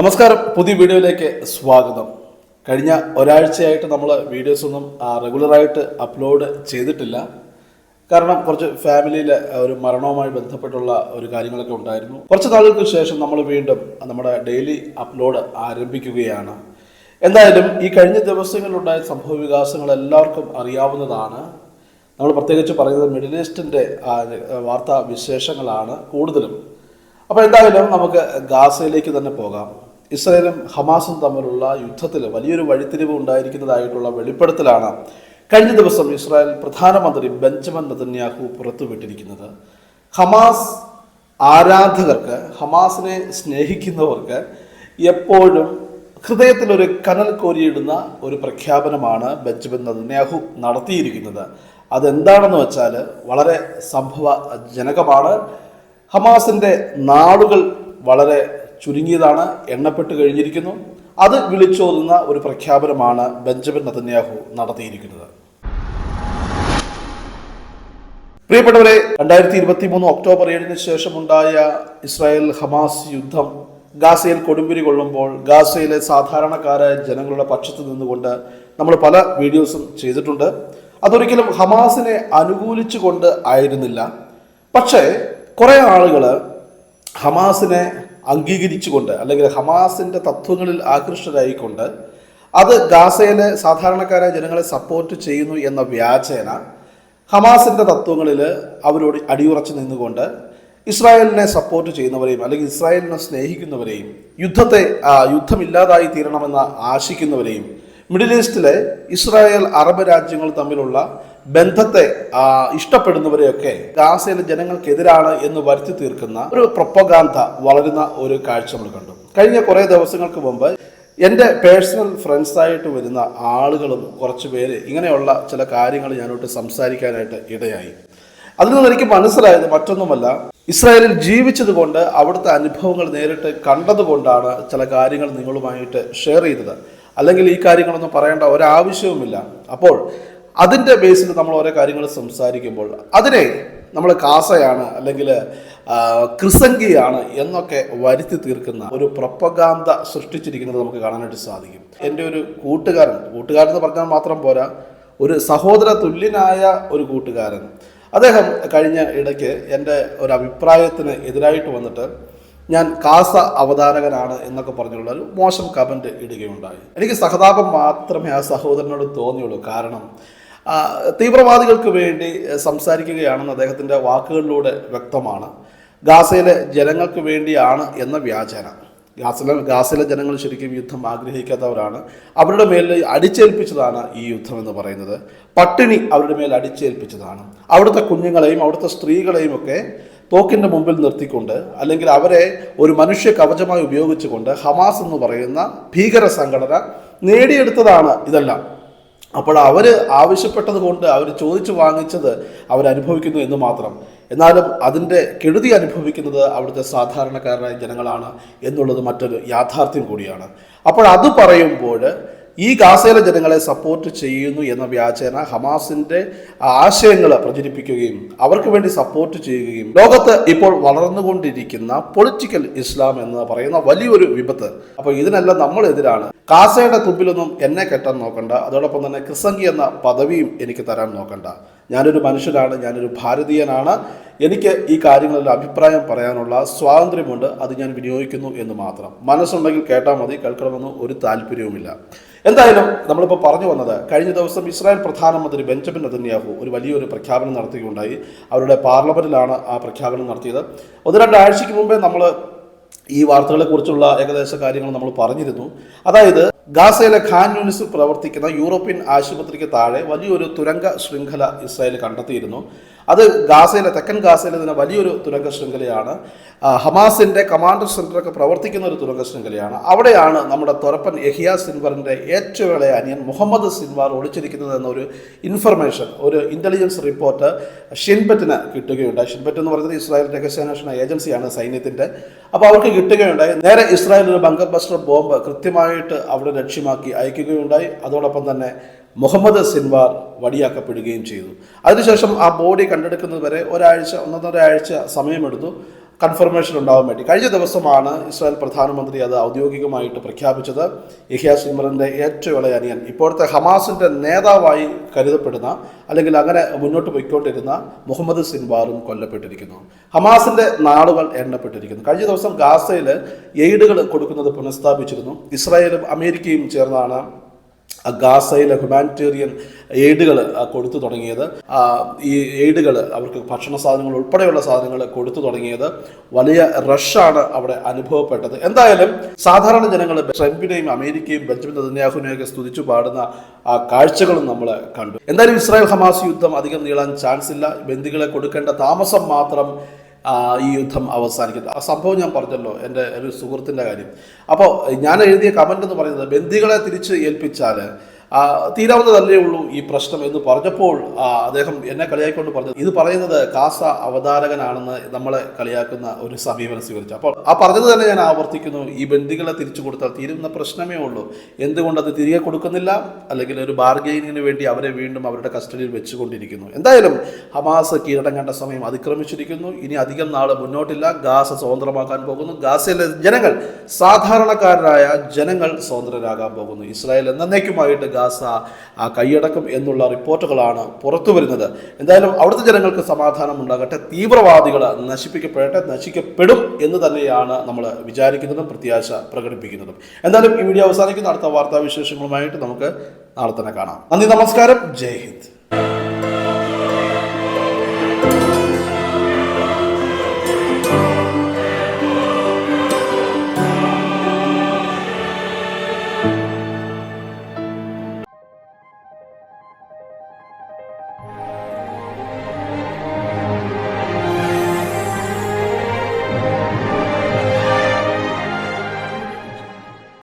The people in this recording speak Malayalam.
നമസ്കാരം. പുതിയ വീഡിയോയിലേക്ക് സ്വാഗതം. കഴിഞ്ഞ ഒരാഴ്ചയായിട്ട് നമ്മൾ വീഡിയോസ് ഒന്നും റെഗുലറായിട്ട് അപ്ലോഡ് ചെയ്തിട്ടില്ല. കാരണം കുറച്ച് ഫാമിലിയിലെ ഒരു മരണവുമായി ബന്ധപ്പെട്ടുള്ള ഒരു കാര്യങ്ങളൊക്കെ ഉണ്ടായിരുന്നു. കുറച്ച് നാളുകൾക്ക് ശേഷം നമ്മൾ വീണ്ടും നമ്മുടെ ഡെയിലി അപ്ലോഡ് ആരംഭിക്കുകയാണ്. എന്തായാലും ഈ കഴിഞ്ഞ ദിവസങ്ങളിലുണ്ടായ സംഭവ വികാസങ്ങൾ എല്ലാവർക്കും അറിയാവുന്നതാണ്. നമ്മൾ പ്രത്യേകിച്ച് പറയുന്നത് മിഡിൽ ഈസ്റ്റിന്റെ വാർത്താ വിശേഷങ്ങളാണ് കൂടുതലും. അപ്പോൾ എന്തായാലും നമുക്ക് ഗാസയിലേക്ക് തന്നെ പോകാം. ഇസ്രായേലും ഹമാസും തമ്മിലുള്ള യുദ്ധത്തിൽ വലിയൊരു വഴിത്തിരിവ് ഉണ്ടായിരിക്കുന്നതായിട്ടുള്ള വെളിപ്പെടുത്തലാണ് കഴിഞ്ഞ ദിവസം ഇസ്രായേൽ പ്രധാനമന്ത്രി ബെഞ്ചമിൻ നതന്യാഹു പുറത്തുവിട്ടിരിക്കുന്നത്. ഹമാസ് ആരാധകർക്ക് ഹമാസിനെ സ്നേഹിക്കുന്നവർക്ക് എപ്പോഴും ഹൃദയത്തിൽ ഒരു കനൽ കോരിയിടുന്ന ഒരു പ്രഖ്യാപനമാണ് ബെഞ്ചമിൻ നെതന്യാഹു നടത്തിയിരിക്കുന്നത്. അതെന്താണെന്ന് വെച്ചാൽ വളരെ സംഭവ സംഭവജനകമാണ് ഹമാസിന്റെ നാളുകൾ വളരെ ചുരുങ്ങിയതാണ് എണ്ണപ്പെട്ട് കഴിഞ്ഞിരിക്കുന്നു. അത് വിളിച്ചോതുന്ന ഒരു പ്രഖ്യാപനമാണ് ബെഞ്ചമിൻ നതന്യാഹു നടത്തിയിരിക്കുന്നത്. പ്രിയപ്പെട്ടവരെ രണ്ടായിരത്തി ഇരുപത്തി മൂന്ന് ഒക്ടോബർ ഏഴിന് ശേഷമുണ്ടായ ഇസ്രായേൽ ഹമാസ് യുദ്ധം ഗാസയിൽ കൊടുമ്പിരി കൊള്ളുമ്പോൾ ഗാസയിലെ സാധാരണക്കാരായ ജനങ്ങളുടെ പക്ഷത്ത് നിന്നുകൊണ്ട് നമ്മൾ പല വീഡിയോസും ചെയ്തിട്ടുണ്ട്. അതൊരിക്കലും ഹമാസിനെ അനുകൂലിച്ചുകൊണ്ട് ആയിരുന്നില്ല. പക്ഷേ കുറേ ആളുകൾ ഹമാസിനെ അംഗീകരിച്ചുകൊണ്ട് അല്ലെങ്കിൽ ഹമാസിന്റെ തത്വങ്ങളിൽ ആകൃഷ്ടരായിക്കൊണ്ട് അത് ഗാസയിലെ സാധാരണക്കാരായ ജനങ്ങളെ സപ്പോർട്ട് ചെയ്യുന്നു എന്ന വ്യാജേന ഹമാസിന്റെ തത്വങ്ങളിൽ അവരോട് അടിയുറച്ചു നിന്നുകൊണ്ട് ഇസ്രായേലിനെ സപ്പോർട്ട് ചെയ്യുന്നവരെയും അല്ലെങ്കിൽ ഇസ്രായേലിനെ സ്നേഹിക്കുന്നവരെയും യുദ്ധത്തെ യുദ്ധമില്ലാതായി തീരണമെന്ന് ആശിക്കുന്നവരെയും മിഡിൽ ഈസ്റ്റിലെ ഇസ്രായേൽ അറബ് രാജ്യങ്ങൾ തമ്മിലുള്ള ബന്ധത്തെ ഇഷ്ടപ്പെടുന്നവരെയൊക്കെ ഗാസയിലെ ജനങ്ങൾക്കെതിരാണ് എന്ന് വരുത്തി തീർക്കുന്ന ഒരു പ്രൊപ്പഗാന്ധ വളരുന്ന ഒരു കാഴ്ച നമ്മൾ കണ്ടു. കഴിഞ്ഞ കുറേ ദിവസങ്ങൾക്ക് മുമ്പ് എന്റെ പേഴ്സണൽ ഫ്രണ്ട്സായിട്ട് വരുന്ന ആളുകളും കുറച്ച് പേര് ഇങ്ങനെയുള്ള ചില കാര്യങ്ങൾ ഞാനോട്ട് സംസാരിക്കാനായിട്ട് ഇടയായി. അതിൽ നിന്ന് എനിക്ക് മനസ്സിലായത് മറ്റൊന്നുമല്ല ഇസ്രായേലിൽ ജീവിച്ചതുകൊണ്ട് അവിടുത്തെ അനുഭവങ്ങൾ നേരിട്ട് കണ്ടതുകൊണ്ടാണ് ചില കാര്യങ്ങൾ നിങ്ങളുമായിട്ട് ഷെയർ ചെയ്തത്. അല്ലെങ്കിൽ ഈ കാര്യങ്ങളൊന്നും പറയേണ്ട ഒരാവശ്യവുമില്ല. അപ്പോൾ അതിന്റെ ബേസിൽ നമ്മൾ ഓരോ കാര്യങ്ങൾ സംസാരിക്കുമ്പോൾ അതിനെ നമ്മൾ കാസയാണ് അല്ലെങ്കിൽ ക്രിസംഗിയാണ് എന്നൊക്കെ വരുത്തി തീർക്കുന്ന ഒരു പ്രപ്പകാന്ത സൃഷ്ടിച്ചിരിക്കുന്നത് നമുക്ക് കാണാനായിട്ട് സാധിക്കും. എന്റെ ഒരു കൂട്ടുകാരൻ കൂട്ടുകാരൻ എന്ന് പറഞ്ഞാൽ മാത്രം പോരാ ഒരു സഹോദര തുല്യനായ ഒരു കൂട്ടുകാരൻ. അദ്ദേഹം കഴിഞ്ഞ ഇടയ്ക്ക് എന്റെ ഒരു അഭിപ്രായത്തിന് എതിരായിട്ട് വന്നിട്ട് ഞാൻ കാസ അവതാരകനാണ് എന്നൊക്കെ പറഞ്ഞുള്ള ഒരു മോശം കമന്റ് ഇടുകയുണ്ടായി. എനിക്ക് സഹതാപം മാത്രമേ ആ സഹോദരനോട് തോന്നിയുള്ളൂ. കാരണം തീവ്രവാദികൾക്ക് വേണ്ടി സംസാരിക്കുകയാണെന്ന് അദ്ദേഹത്തിന്റെ വാക്കുകളിലൂടെ വ്യക്തമാണ്. ഗാസയിലെ ജനങ്ങൾക്ക് വേണ്ടിയാണ് എന്ന വ്യാചന ഗാസിലെ ഗാസിലെ ജനങ്ങൾ ശരിക്കും യുദ്ധം ആഗ്രഹിക്കാത്തവരാണ്. അവരുടെ മേൽ അടിച്ചേൽപ്പിച്ചതാണ് ഈ യുദ്ധം എന്ന് പറയുന്നത്. പട്ടിണി അവരുടെ മേൽ അടിച്ചേൽപ്പിച്ചതാണ്. അവിടുത്തെ കുഞ്ഞുങ്ങളെയും അവിടുത്തെ സ്ത്രീകളെയും ഒക്കെ തോക്കിന്റെ മുമ്പിൽ നിർത്തിക്കൊണ്ട് അല്ലെങ്കിൽ അവരെ ഒരു മനുഷ്യ കവചമായി ഉപയോഗിച്ചുകൊണ്ട് ഹമാസ് എന്ന് പറയുന്ന ഭീകര സംഘടന നേടിയെടുത്തതാണ് ഇതെല്ലാം. അപ്പോൾ അവർ ആവശ്യപ്പെട്ടത് കൊണ്ട് അവർ ചോദിച്ചു വാങ്ങിച്ചത് അവരനുഭവിക്കുന്നു എന്ന് മാത്രം. എന്നാലും അതിന്റെ കെടുതി അനുഭവിക്കുന്നത് അവിടുത്തെ സാധാരണക്കാരായ ജനങ്ങളാണ് എന്നുള്ളത് മറ്റൊരു യാഥാർത്ഥ്യം കൂടിയാണ്. അപ്പോൾ അത് പറയുമ്പോൾ ഈ ഗാസയിലെ ജനങ്ങളെ സപ്പോർട്ട് ചെയ്യുന്നു എന്ന വ്യാജേന ഹമാസിന്റെ ആശയങ്ങൾ പ്രചരിപ്പിക്കുകയും അവർക്ക് വേണ്ടി സപ്പോർട്ട് ചെയ്യുകയും ലോകത്ത് ഇപ്പോൾ വളർന്നുകൊണ്ടിരിക്കുന്ന പൊളിറ്റിക്കൽ ഇസ്ലാം എന്ന് പറയുന്ന വലിയൊരു വിപത്ത്. അപ്പോൾ ഇതിനെല്ലാം നമ്മൾ എതിരാണ് കാസയുടെ തുമ്പിലൊന്നും എന്നെ കെട്ടാൻ നോക്കണ്ട. അതോടൊപ്പം തന്നെ ക്രിസംഗി എന്ന പദവിയും എനിക്ക് തരാൻ നോക്കണ്ട. ഞാനൊരു മനുഷ്യനാണ് ഞാനൊരു ഭാരതീയനാണ്. എനിക്ക് ഈ കാര്യങ്ങളിൽ അഭിപ്രായം പറയാനുള്ള സ്വാതന്ത്ര്യമുണ്ട്. അത് ഞാൻ വിനിയോഗിക്കുന്നു എന്ന് മാത്രം. മനസ്സുണ്ടെങ്കിൽ കേട്ടാൽ മതി. കേൾക്കണമെന്ന് ഒരു താല്പര്യവുമില്ല. എന്തായാലും നമ്മളിപ്പോൾ പറഞ്ഞു വന്നത് കഴിഞ്ഞ ദിവസം ഇസ്രായേൽ പ്രധാനമന്ത്രി ബെഞ്ചമിൻ നെതന്യാഹു ഒരു വലിയൊരു പ്രഖ്യാപനം നടത്തുകയുണ്ടായി. അവരുടെ പാർലമെന്റിലാണ് ആ പ്രഖ്യാപനം നടത്തിയത്. ഒന്ന് രണ്ടാഴ്ചയ്ക്ക് മുമ്പേ നമ്മൾ ഈ വാർത്തകളെക്കുറിച്ചുള്ള ഏകദേശ കാര്യങ്ങൾ നമ്മൾ പറഞ്ഞിരുന്നു. അതായത് ഗാസയിലെ ഖാൻ യൂണിസിൽ പ്രവർത്തിക്കുന്ന യൂറോപ്യൻ ആശുപത്രിക്ക് താഴെ വലിയൊരു തുരങ്ക ശൃംഖല ഇസ്രായേൽ കണ്ടെത്തിയിരുന്നു. അത് ഗാസയിലെ തെക്കൻ ഗാസയിലെ തന്നെ വലിയൊരു തുരങ്ക ശൃംഖലയാണ് ഹമാസിന്റെ കമാൻഡർ സെന്ററൊക്കെ പ്രവർത്തിക്കുന്ന ഒരു തുരങ്ക ശൃംഖലയാണ് അവിടെയാണ് നമ്മുടെ തുറപ്പൻ യഹിയ സിൻവറിന്റെ ഏറ്റവും അനിയൻ മുഹമ്മദ് സിൻവാർ ഒളിച്ചിരിക്കുന്നത് എന്നൊരു ഇൻഫർമേഷൻ ഒരു ഇന്റലിജൻസ് റിപ്പോർട്ട് ഷിൻബറ്റിന് കിട്ടുകയുണ്ടായി. ഷിൻബറ്റ് എന്ന് പറയുന്നത് ഇസ്രായേൽ രഹസ്യാന്വേഷണ ഏജൻസിയാണ് സൈന്യത്തിന്റെ അപ്പോൾ അവർക്ക് കിട്ടുകയുണ്ടായി. നേരെ ഇസ്രായേൽ ഒരു ബങ്കർ ബസ്റ്റർ ബോംബ് കൃത്യമായിട്ട് അവിടെ ലക്ഷ്യമാക്കി അയക്കുകയുണ്ടായി. അതോടൊപ്പം തന്നെ മുഹമ്മദ് സിൻവാർ വടിയാക്കപ്പെടുകയും ചെയ്തു. അതിനുശേഷം ആ ബോഡി കണ്ടെടുക്കുന്നത് വരെ ഒരാഴ്ച ഒന്നൊന്നര ആഴ്ച സമയമെടുത്തു. കൺഫർമേഷൻ ഉണ്ടാവാൻ വേണ്ടി. കഴിഞ്ഞ ദിവസമാണ് ഇസ്രായേൽ പ്രധാനമന്ത്രി അത് ഔദ്യോഗികമായിട്ട് പ്രഖ്യാപിച്ചത്. ഇഹ്യാ സിമറിന്റെ ഏറ്റവും ഇളയ അനിയൻ. ഇപ്പോഴത്തെ ഹമാസിന്റെ നേതാവായി കരുതപ്പെടുന്ന അല്ലെങ്കിൽ അങ്ങനെ മുന്നോട്ട് പോയിക്കൊണ്ടിരുന്ന മുഹമ്മദ് സിൻവാറും കൊല്ലപ്പെട്ടിരിക്കുന്നു. ഹമാസിന്റെ നാളുകൾ എണ്ണപ്പെട്ടിരിക്കുന്നു. കഴിഞ്ഞ ദിവസം ഗാസയിൽ എയ്ഡുകൾ കൊടുക്കുന്നത് പുനഃസ്ഥാപിച്ചിരുന്നു. ഇസ്രായേലും അമേരിക്കയും ചേർന്നാണ് ഗാസയിലെ ഹ്യൂമാനിറ്റേറിയൻ എയ്ഡുകൾ കൊടുത്തു തുടങ്ങിയത്. ഈ എയ്ഡുകൾ അവർക്ക് ഭക്ഷണ സാധനങ്ങൾ ഉൾപ്പെടെയുള്ള സാധനങ്ങൾ കൊടുത്തു തുടങ്ങിയത്. വലിയ റഷാണ് അവിടെ അനുഭവപ്പെട്ടത്. എന്തായാലും സാധാരണ ജനങ്ങൾ ട്രംപിനെയും അമേരിക്കയും ബെഞ്ചമിൻ നെതന്യാഹുവിനെയൊക്കെ സ്തുതിച്ചു പാടുന്ന ആ കാഴ്ചകളും നമ്മൾ കണ്ടു. എന്തായാലും ഇസ്രായേൽ ഹമാസ് യുദ്ധം അധികം നീളാൻ ചാൻസ് ഇല്ല. ബന്ദികളെ കൊടുക്കേണ്ട താമസം മാത്രം ഈ യുദ്ധം അവസാനിക്കുന്നത് ആ സംഭവം ഞാൻ പറഞ്ഞല്ലോ എന്റെ ഒരു സുഹൃത്തിന്റെ കാര്യം. അപ്പോൾ ഞാൻ എഴുതിയ കമന്റ് എന്ന് പറയുന്നത് ബന്ദികളെ തിരിച്ച് ഏൽപ്പിച്ചാൽ തീരാവുന്നതല്ലേ ഉള്ളൂ ഈ പ്രശ്നം എന്ന് പറഞ്ഞപ്പോൾ അദ്ദേഹം എന്നെ കളിയാക്കിക്കൊണ്ട് പറഞ്ഞത് ഇത് പറയുന്നത് കാസ അവതാരകനാണെന്ന് നമ്മളെ കളിയാക്കുന്ന ഒരു സമീപനം സ്വീകരിച്ചു. അപ്പോൾ ആ പറഞ്ഞത് തന്നെ ഞാൻ ആവർത്തിക്കുന്നു. ഈ ബന്ധികളെ തിരിച്ചു കൊടുത്താൽ തീരുന്ന പ്രശ്നമേ ഉള്ളൂ. എന്തുകൊണ്ട് അത് തിരികെ കൊടുക്കുന്നില്ല? അല്ലെങ്കിൽ ഒരു ബാർഗെയിനിങ്ങിന് വേണ്ടി അവരെ വീണ്ടും അവരുടെ കസ്റ്റഡിയിൽ വെച്ചുകൊണ്ടിരിക്കുന്നു. എന്തായാലും ഹമാസ് കീഴടം കണ്ട സമയം അതിക്രമിച്ചിരിക്കുന്നു. ഇനി അധികം നാൾ മുന്നോട്ടില്ല. ഗാസ സ്വതന്ത്രമാക്കാൻ പോകുന്നു. ഗാസയിലെ ജനങ്ങൾ സാധാരണക്കാരായ ജനങ്ങൾ സ്വതന്ത്രരാകാൻ പോകുന്നു. ഇസ്രായേൽ എന്നേക്കുമായിട്ട് ഗാസ കൈയടക്കും എന്നുള്ള റിപ്പോർട്ടുകളാണ് പുറത്തു വരുന്നത്. എന്തായാലും അവിടുത്തെ ജനങ്ങൾക്ക് സമാധാനം ഉണ്ടാകട്ടെ തീവ്രവാദികൾ നശിപ്പിക്കപ്പെടട്ടെ നശിക്കപ്പെടും എന്ന് തന്നെയാണ് നമ്മൾ വിചാരിക്കുന്നതും പ്രത്യാശ പ്രകടിപ്പിക്കുന്നതും. എന്തായാലും ഈ വീഡിയോ അവസാനിക്കുന്ന. അടുത്ത വാർത്താവിശേഷങ്ങളുമായിട്ട് നമുക്ക് നാളെ തന്നെ കാണാം. നന്ദി നമസ്കാരം. ജയ് ഹിന്ദ്.